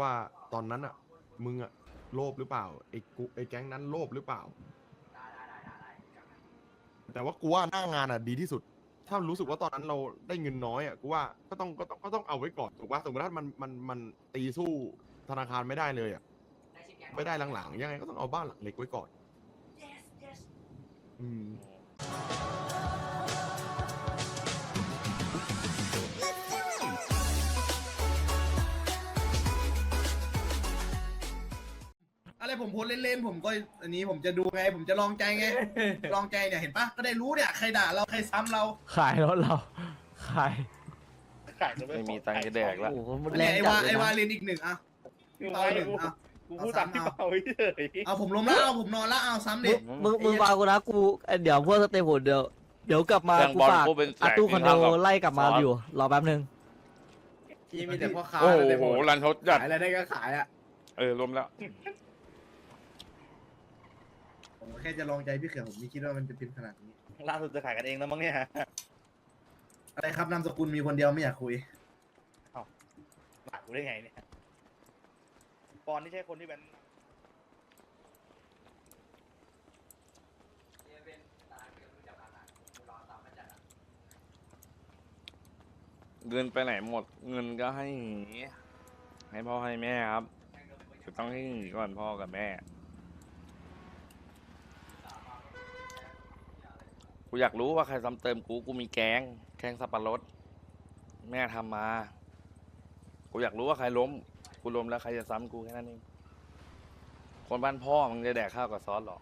ว่าตอนนั้นอะ มึงอะโลภหรือเปล่าไอ้กูไอ้แก๊งนั้นโลภหรือเปล่า แต่ว่ากูว่าหน้างานอะดีที่สุด ถ้ารู้สึกว่าตอนนั้นเราได้เงินน้อยอะกูว่าก็ต้องก็ต้องก็ต้องเอาไว้ก่อนถูกป่ะสมมติถ้ามันมันมันตีสู้ธนาคารไม่ได้เลยอะไม่ได้หลังๆยังไงก็ต้องเอาบ้านหลังเล็กไว้ก่อน อืม ผมโพสเล่นๆผมก็อันนี้ผมจะดูไง ผมจะลองใจไง ลองใจเนี่ยเห็นปะก็ได้รู้เนี่ยใครด่าเราใครซ้ำเราขายรถเรา ขายไม่มีตังค์จะแดกละ โอ้โหมันอันแรนี้งไอ้จัวาดเลไอ้ยวานะเลนอีกหนึ่งอะกูต่อหนึ่งอะกูพูดตามที่เปาเฉยเอาผมล้มแล้วเอาผมนอนแล้วเอาซ้ำดิ มึงมึงฟังกูนะกูเอ้ยเดี๋ยวพวกสเตปผมเดี๋ยวเดี๋ยวกลับมาเครื่องกูบอลฝากกูเป็นแสนอาตู้คอนโดที่เท่ากับไล่กลับมาซอสอยู่รอแป๊บนึงที่มีแต่พ่อค้าโอ้แต่โหผมรันทดจัดขายอะไรได้ก็ขายอะ เออรวมแล้ว ผมแค่จะลองใจพี่เขือผมไม่คิดว่ามันจะเป็นขนาดนี้ ล่าสุดจะขายกันเองแล้วมั้งเนี่ย อะไรครับนามสกุลมีคนเดียวไม่อยากคุย หลากูได้ไงเนี่ยปอนนี่ใช่คนที่เป็นเงินไปไหนหมด เงินก็ให้หนีให้พ่อให้แม่ครับจะต้องให้หนีก่อนพ่อกับแม่ กูอยากรู้ว่าใครซ้ำเติมกู กูมีแกง แกงสับปะรด แม่ทำมา กูอยากรู้ว่าใครล้ม กูล้มแล้วใครจะซ้ำกูแค่นั้นเอง คนบ้านพ่อมึงจะแดกข้าวกับซอสเหรอ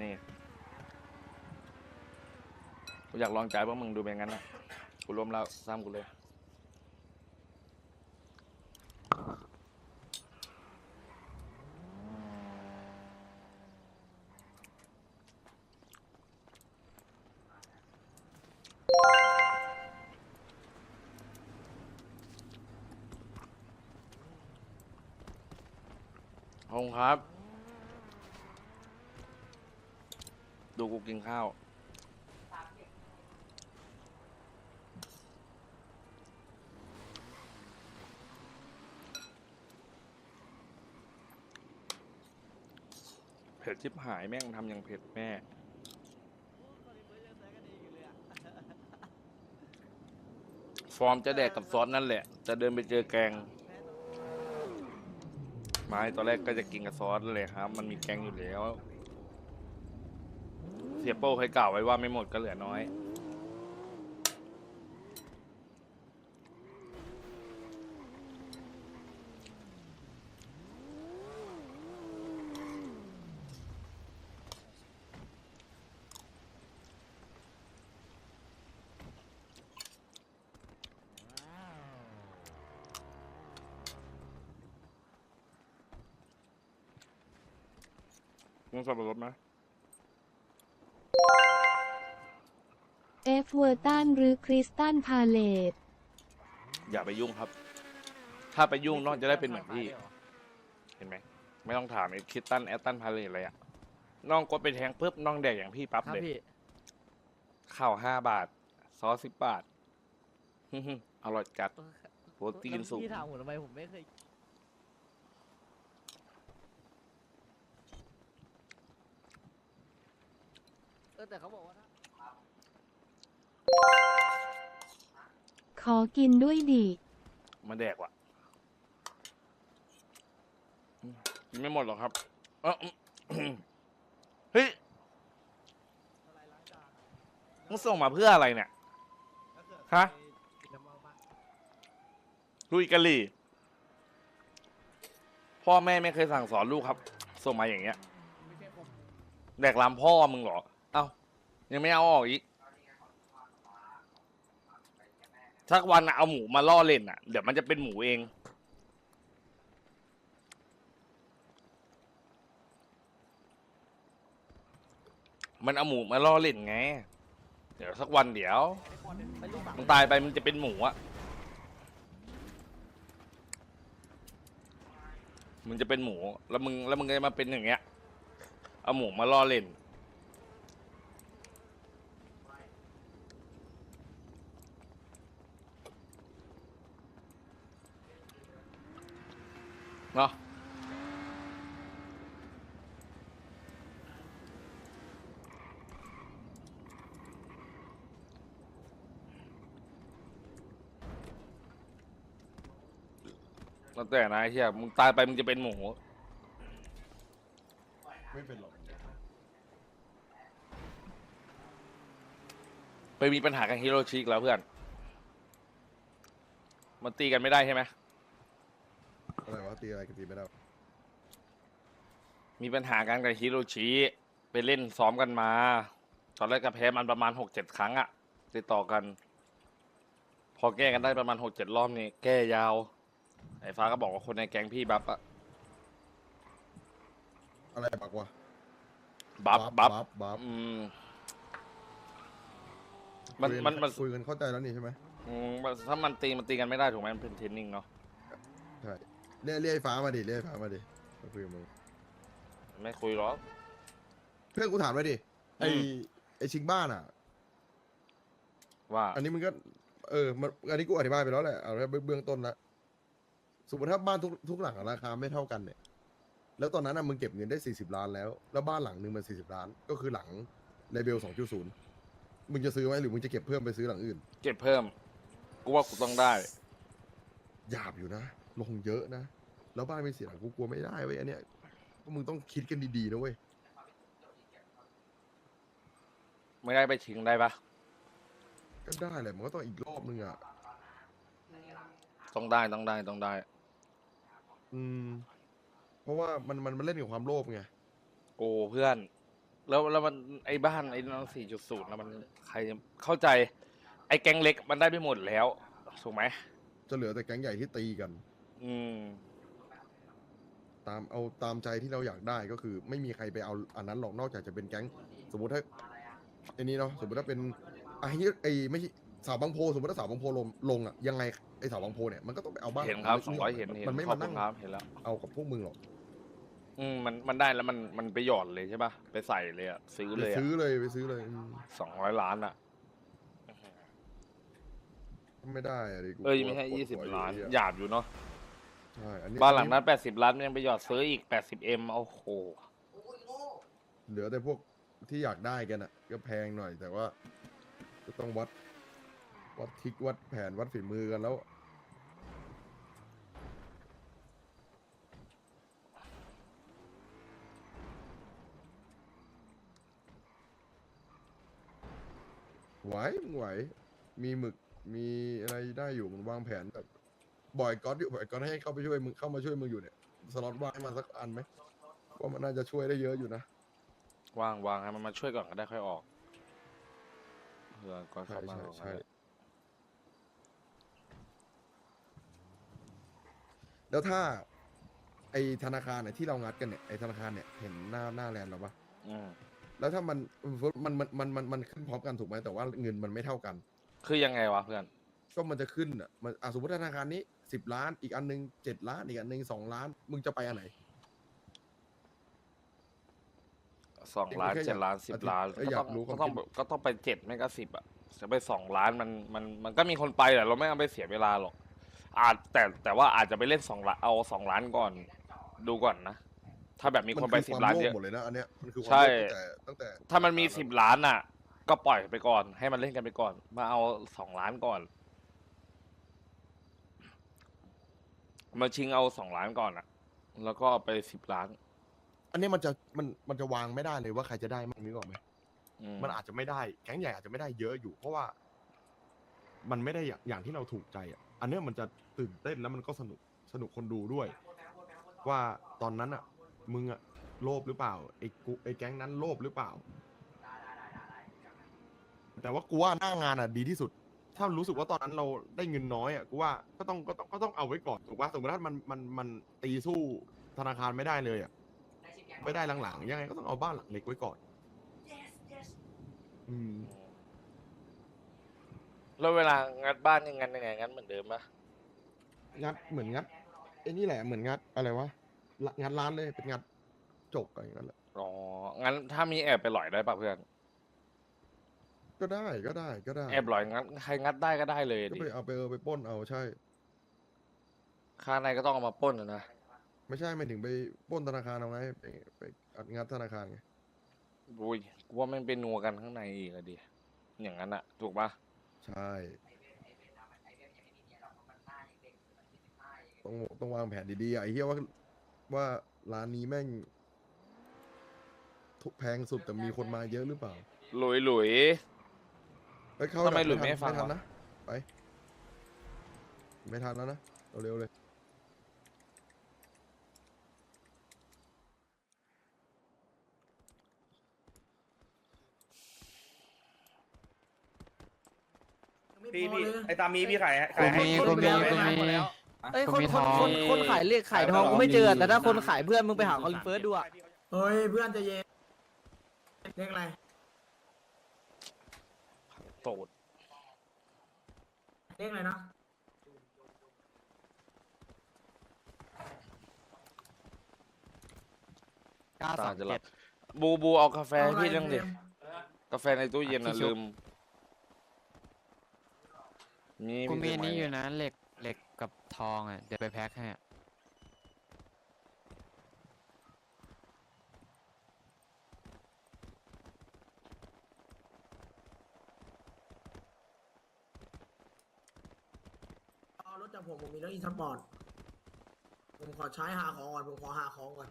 นี่ กูอยากลองใจพวกมึงดูเป็นงั้นนะกูล้มแล้วซ้ำกูเลย ครับ ดูกูกินข้าว เผ็ดชิบหายแม่งทำอย่างเผ็ดแม่ ฟอร์มจะแดกกับซอสนั่นแหละ จะเดินไปเจอแกง ไม้ตอนแรกก็จะกินกับซอสเลยครับ มันมีแกงอยู่แล้ว เสียโป้เคยกล่าวไว้ว่าไม่หมดก็เหลือน้อย สับปะรดไหมเอฟเวอร์ตันหรือคริสตันพาเลตอย่าไปยุ่งครับ ถ้าไปยุ่งน้องจะได้เป็นเหมือนพี่ เห็นไหม ไม่ต้องถามไอ้คิดตันแอตตันพาเลทอะไรอะน้องกดไปแทงปุ๊บน้องแดกอย่างพี่ปั๊บครับเลย พี่ ข้าวห้าบาท ซอสสิบบาท อร่อยจัด โปรตีนสูง พี่ถามผมทำไมผมไม่เคย เออแต่เขาบอกว่าถ้า ขอกินด้วยดิมาแดกว่ะอืมกินไม่หมดหรอกครับเอออืมเฮ้ยมึงส่งมาเพื่ออะไรเนี่ย ฮะลุยกะหรี่ พ่อแม่ไม่เคยสั่งสอนลูกครับ ส่งมาอย่างเงี้ย แดกลำพ่อมึงเหรอ ยังไม่เอาออกอีก สักวันน่ะเอาหมูมาล่อเล่นอะ เดี๋ยวมันจะเป็นหมูเอง มันเอาหมูมาล่อเล่นไง เดี๋ยวสักวันเดี๋ยวมึงตายไปมึงจะเป็นหมูอะมึงจะเป็นหมู แล้วมึงแล้วมึงจะมาเป็นอย่างเงี้ย เอาหมูมาล่อเล่น แล้วแต่นะไอ้เฮียมึงตายไปมึงจะเป็นหมูไม่เป็นหรอกไปมีปัญหากับฮิโรชิอีกแล้วเพื่อน มันตีกันไม่ได้ใช่ไหมอะไรวะตีอะไรกันตีไม่ได้มีปัญหากันกับฮิโรชิไปเล่นซ้อมกันมา ตอนแรกก็แพ้มันประมาณหกเจ็ดครั้งอะติดต่อกัน พอแก้กันได้ประมาณหกเจ็ดรอบนี่แก้ยาว ไอ้ฟ้าก็บอกว่าคนในแก๊งพี่บัฟอะอะไรบักวะบัฟบัฟบัฟบัฟอืมมันมันมันคุยกันเข้าใจแล้วนี่ใช่ไหมอืมมันถ้ามันตีมันตีกันไม่ได้ถูกไหมมันเป็นเทรนนิ่งเนาะใช่เรียกเรียกไอ้ฟ้ามาดิเรียกไอ้ฟ้ามาดิมาคุยกับมึงไม่คุยหรอกเพื่อนกูถามไว้ดิไออืมไอชิงบ้านอะ ว่าอันนี้มึงก็ เออมันอันนี้กูอธิบายไปแล้วแหละเอาแค่เบื้องต้นละ สมมติถ้าบ้านทุกทุกหลังอะราคาไม่เท่ากันเนี่ย แล้วตอนนั้นอะมึงเก็บเงินได้สี่สิบล้านแล้ว แล้วบ้านหลังหนึ่งมันสี่สิบล้าน ก็คือหลังในเบลสองจุดศูนย์มึงจะซื้อไหมหรือมึงจะเก็บเพิ่มไปซื้อหลังอื่น เก็บเพิ่มกูว่ากูต้องได้ หยาบอยู่นะ ลงเยอะนะ แล้วบ้านมีเสียหลังกูกลัวไม่ได้เว้ยอันเนี้ยพวกมึงต้องคิดกันดีๆนะเว้ย ไม่ได้ไปชิงได้ปะก็ได้แหละมันก็ต้องอีกรอบนึงอะต้องได้ต้องได้ต้องได้ อืม เพราะว่ามันมันมันเล่นกับความโลภไง โอ้เพื่อน แล้วแล้วมันไอ้บ้านไอ้นั่นสี่จุดศูนย์นะมันใครเข้าใจ ไอ้แก๊งเล็กมันได้ไปหมดแล้วถูกไหมจะเหลือแต่แก๊งใหญ่ที่ตีกัน อืม ตามเอาตามใจที่เราอยากได้ก็คือ ไม่มีใครไปเอาอันนั้นหรอกนอกจากจะเป็นแก๊ง สมมติถ้าไอ้นี้เนาะสมมติถ้าเป็นไอ้ไอ้ไม่ใช่ สาวบางโพสมมติถ้าสาวบางโพลงลงอะยังไงไอ้สาวบางโพเนี่ยมันก็ต้องไปเอาบ้านเห็นครับหสลัองกร้อยกเห็นเห็นมันไม่ขอมาบคุนั่ณงครับเห็นแล้ว เอากับพวกมึงหรอกอืมมันมันได้แล้วมันมันไปหยอดเลยใช่ปะไปใส่เลยอะซื้อไปเลยอะซื้อเลยไปซื้อเลยอืมสองร้อยล้านอะไม่ได้อะดิกูเอ้ยกลัวไม่ใช่ปวดยี่สิบหัวล้านอยู่หยาบอยู่เนาะใช่อันนี้บ้านหลังนั้นแปดสิบล้านยังไปหยอดซื้ออีกแปดสิบเอ็มโอ้โหเหลือแต่พวกที่อยากได้กันอะก็แพงหน่อยแต่ว่าก็ต้องวัด วัดทิกวัดแผนวัดฝีมือกันแล้ว ไหวมึงไหว มีหมึกมีอะไรได้อยู่มันวางแผนแบบบ่อยก๊อตอยู่บ่อยก๊อตให้เข้าไปช่วยมึงเข้ามาช่วยมึงอยู่เนี่ยสล็อตว่างให้มันสักอันไหมว่ามันน่าจะช่วยได้เยอะอยู่นะวางวางให้มันมาช่วยก่อนก็ได้ค่อยออกเพื่อก็ใช่เข้ามาใช่ก่อนก็ใช่ ได้ แล้วถ้า ไอธนาคารเนี่ยที่เรางัดกันเนี่ยไอธนาคารเนี่ยเห็นหน้าหน้าแลนด์เราปะอืมแล้วถ้ามันมันมันมันมันมันขึ้นพร้อมกันถูกไหมแต่ว่าเงินมันไม่เท่ากัน คือยังไงวะเพื่อน ก็มันจะขึ้นอะมันอะสมมติธนาคารนี้สิบล้านอีกอันหนึงเจ็ดล้านอีกอันหนึงสองล้าน มึงจะไปอันไหน สองล้านเอ้ยเจ็ดล้านสิบอาทิตย์ล้านเอ้ยก็อยาต้อกงรู้ความก็ต้องคิด ก็ต้องไปเจ็ดไม่ก็สิบอะจะไปสองล้านมันมันมันก็มีคนไปแหละเราไม่เอาไปเสียเวลาหรอก อาจแต่แต่ว่าอาจจะไปเล่นสองล้านเอาสองล้านก่อน ดูก่อนนะ ถ้าแบบมีคนไปอสิบวามล้านโลภเยอะ หมดเลยนะอันเนี้ยมันคือความใช่โลภตั้งแต่ตั้งแต่ ถ้ามันมีสิบล้านอะ ก็ปล่อยไปก่อน ให้มันเล่นกันไปก่อน มาเอาสองล้านก่อน มาชิงเอาสองล้านก่อนอะ แล้วก็ไปสิบล้านอันนี้มันจะมันมันจะวางไม่ได้เลยว่าใครจะได้มากนึกออกไหมอืมันอาจจะไม่ได้แก๊งใหญ่อาจจะไม่ได้เยอะอยู่ เพราะว่า มันไม่ได้อย่างอย่างที่เราถูกใจอะ อันเนี้ยมันจะ ตื่นเต้นแล้วมันก็สนุกสนุกคนดูด้วย ว่าตอนนั้นอะ มึงอะโลภหรือเปล่าไอ้กูไอ้แก๊งนั้นโลภหรือเปล่า แต่ว่ากูว่าหน้างานอะดีที่สุด ถ้ารู้สึกว่าตอนนั้นเราได้เงินน้อยอะกูว่าก็ต้องก็ต้องก็ต้องเอาไว้ก่อนถูกป่ะสมมติถ้ามันมันมันตีสู้ธนาคารไม่ได้เลยอะไม่ได้หลังๆยังไงก็ต้องเอาบ้านหลังเล็กไว้ก่อน อืม แล้วเวลางัดบ้านยังไงยังไงงัดเหมือนเดิมปะ งัดเหมือนงัดไอ้นี่แหละเหมือนงัดอะไรวะละงัดร้านเลยเป็นงัดจกอะไรอย่างนั้นแหละอ๋อ งั้นถ้ามีแอบไปหลอยได้ปะเพื่อน ก็ได้ก็ได้ก็ได้แอบหลอยงัดใครงัดได้ก็ได้เลยก็ดิไปเอาไปเออไปปล้นเอาใช่ ค่าในก็ต้องเอามาปล้นอะนะ ไม่ใช่ไม่ถึงไปปล้นธนาคารเอาไงไปไปอัดงัดธนาคารไงอุ้ยกูว่ามันเป็นนัวกันข้างในอีกอะดิ อย่างนั้นอะถูกปะใช่ ต้องต้องวางแผนดีๆอะไอ้เหี้ยว่าว่าร้านนี้แม่งทุกแพงสุดแต่มีคนมาเยอะหรือเปล่าหลุยหลุยเฮ้ยเข้าทำไมดับหลุยทันไม่ให้ฟังทันวะ นะไป ไม่ทันแล้วนะเร็วๆเลย พี่พี่ไอ้ตามีพี่ขายให้กูขายให้มีคนกูมีเดียวกูเลยมีนะ เอ้ยกูคนมีคทนองคนคนขายเลขขายทองกูไม่เจอ แต่ถ้าคนขายเพื่อนมึงไปหาคอลินเฟิร์สดูอะเฮ้ยเพื่อนใจะเย็นเรียกอะไรโตดเรียกอะไรนะเก้าตาสามจะหลัเจ็บดบูบูเอากาแฟเอาอะไรพี่เรื่องดิเนมกาแฟในตู้เย็นอะที่ชุบลืมมีกูมีอันนี้ซื้อยู่ไหนะเหล็กเหล็ กับทองอะ เดี๋ยวไปแพ็คให้อะเอารถจากผมผมมีรถอีสปอร์ต ผมขอใช้หาของก่อน ผมขอหาของก่อน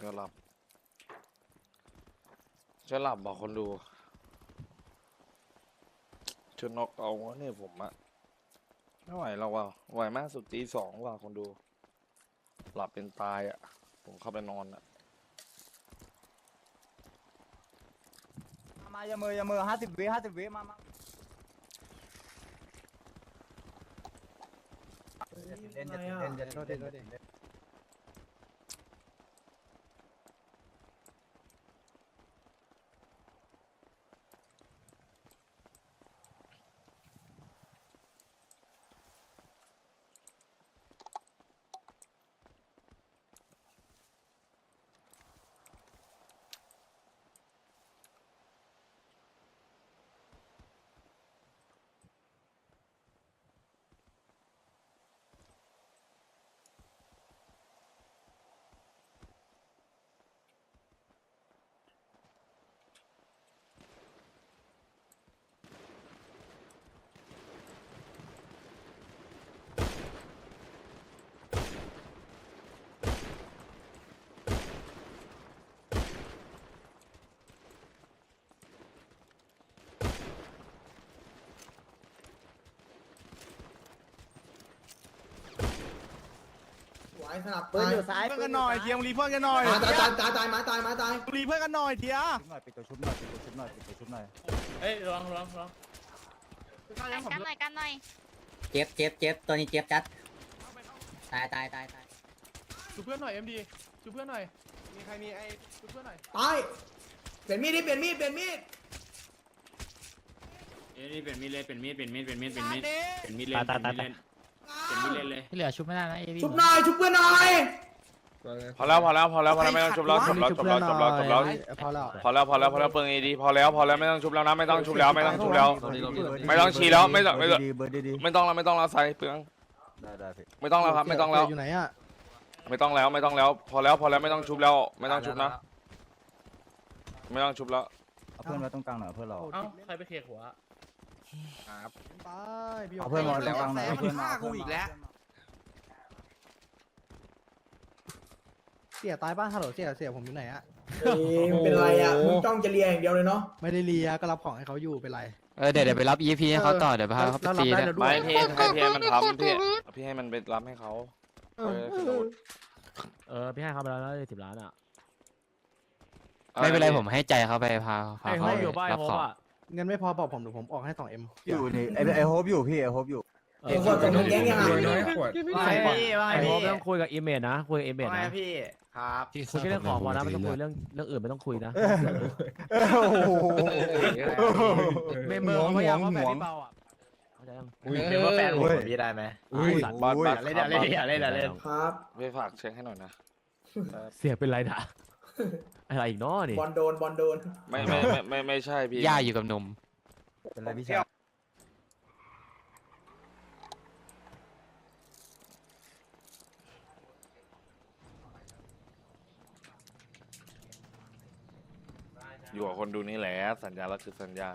จะหลับ จะหลับบอกคนดูชวนนกเอาวะเนี่ยผมอะไม่ไหวแล้วว่ะไหวมากสุดตีสองว่ะคนดู หลับเป็นตายอะผมเข้าไปนอนอะมาอย่ามืออย่ามือห้าสิบวิห้าสิบวิมามาเล่นจะเล่นจะส สลับปืนอยู่ซ้ายเพื่อนกันหน่อยเทียมรีเพื่อนกันหน่อยตายตายตายตายตายมาตายมาตายรีเพื่อนกันหน่อยเทียหน่อยปิดตัวชุบหน่อยปิดตัวชุบหน่อยปิดตัวชุบหน่อยกันหน่อยกันหน่อยเจ็บเจ็บเจ็บตัวนี้เจ็บจัดตายตายตายตายชุบเพื่อนหน่อยเอ็มดีชุบเพื่อนหน่อยมีใครมีไอ้ชุบเพื่อนหน่อยตายเปลี่ยนมีดดิเปลี่ยนมีดเปลี่ยนมีดนี่เป็นมีดเลยเป็นมีดเป็นมีดเป็นมีดเป็นมีดเป็นมีดเล่นเป็นมีดเล่น เป็นมีดเล่นเลยที่เหลือชุบไม่ได้นะเอวี่ชุบหน่อยชุบเพื่อนหน่อยพอแล้วพอแล้วพอแล้วพอแล้วไม่ต้องชุบแล้วจบแล้วจบแล้วจบแล้วจบแล้วพอแล้วพอแล้วพอแล้วพอแล้วเปิงอีดีพอแล้วพอแล้วไม่ต้องชุบแล้วนะไม่ต้องชุบแล้วไม่ต้องชุบแล้วไม่ต้องชี้แล้วไม่ต้องไม่ต้องเบอร์ดีไม่ต้องแล้วไม่ต้องแล้วใส่เปลืองได้ได้พี่ไม่ต้องแล้วครับไม่ต้องแล้วอยู่ไหนอะไม่ต้องแล้วไม่ต้องแล้ว พอแล้วพอแล้วไม่ต้องชุบแล้ว ไม่ต้องชุบนะ ไม่ต้องชุบแล้วเอาเพื่อนไว้ตรงกลางหน่อยเพื่อนเราเอ้าใครไปเคลียร์หัว ไปพี่เอาเพื่อนมาตรงกลางหน่อยเอาเพื่อนมากูอีกแล้ว เสียตายบ้านฮัลโหลเสียเสียผมอยู่ไหนอะเอ้ยมึงเป็นไรอะมึงจ้องจะเลียอย่างเดียวเลยเนาะไม่ได้เลียก็รับของให้เขาอยู่เป็นไร เออเดี๋ยวเดี๋ยวไปรับ EP ให้เขาต่อเดี๋ยวพาเขาไปแล้วรับตีได้เนี่ยแล้วด้วยไม่พี่ให้พี่ให้มันทำพี่พี่ให้มันไปรับให้เขาเออคืออาวุธเออพี่ให้เขาไปแล้วนะสิบล้านอะไม่เป็นไรผมให้ใจเขาไปพาพาไอ้เขาโฮปอยู่บ้านรับโฮขปองอะ เงินไม่พอบอกผมเดี๋ยวผมออกให้สองเอ็มอยู่นี่ไอ้ไอ้โฮปอยู่พี่ไอ้โฮปอยู่เอ็งขวดส่งเงินแก๊งยังไงไอ้พี่ไอ้โฮปต้องคุยกับอิมเมจนะคุยกับอิมเมจนะพี่ครับที่คุยแค่เรื่องของพอนะไม่ต้องคุยเรื่องเรื่องอื่นไม่ต้องคุยนะโอ้โหเมมเบอร์เขาพยายามเขาแบบพี่เปาอะอุ้ยเป็นว่าแฟนผมกับพี่ได้ไหมอุ้ยบอสบอสเล่นอย่าเล่นอย่าเล่นอย่าเล่นครับไปฝากเช็คให้หน่อยนะเสียเป็นไรด่ะ อะไรอีกน้อนี่บอลโดนบอลโดนไม่ไม่ไม่ไม่ไม่ใช่พี่ย่าอยู่กับนมเป็นไรพี่ชายอยู่กับคนดูนี่แหละสัญญาแล้วคือสัญญา